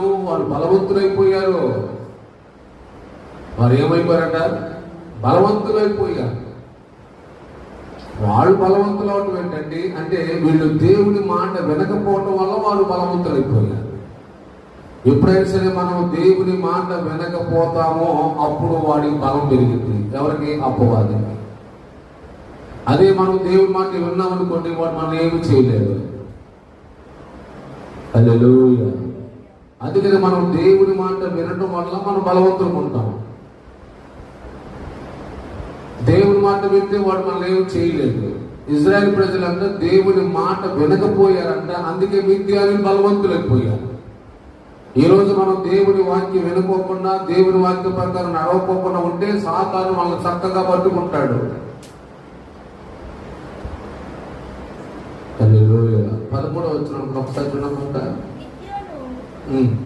వారు బలవంతులైపోయారు. వారు ఏమైపోయారట బలవంతులైపోయారు. వాళ్ళు బలవంతులు అవటం ఏంటండి? అంటే వీళ్ళు దేవుడి మాట వినకపోవటం వల్ల వాళ్ళు బలవంతులైపోయారు. ఎప్పుడైనా సరే మనం దేవుని మాట వినకపోతామో అప్పుడు వాడికి బలం పెరిగింది. ఎవరికి? అపవాదికి. అదే మనం దేవుడి మాట విన్నామనుకోండి వాడు మనం ఏమి చేయలేదు. హల్లెలూయా. అందుకని మనం దేవుని మాట వినడం వల్ల మనం బలవంతులు ఉంటాం. దేవుని మాట వింటే వాడు మనం ఏం చేయలేదు. ఇజ్రాయెల్ ప్రజలంతా దేవుని మాట వినకపోయారంట. అందుకే విద్యాలు బలవంతులైపోయారు. ఈరోజు మనం దేవుని వాక్యం వినుకోకుండా దేవుని వాక్య ప్రకారం నడవకోకుండా ఉంటే సాతాను మనల్ని చక్కగా పట్టుకుంటాడు. Mm.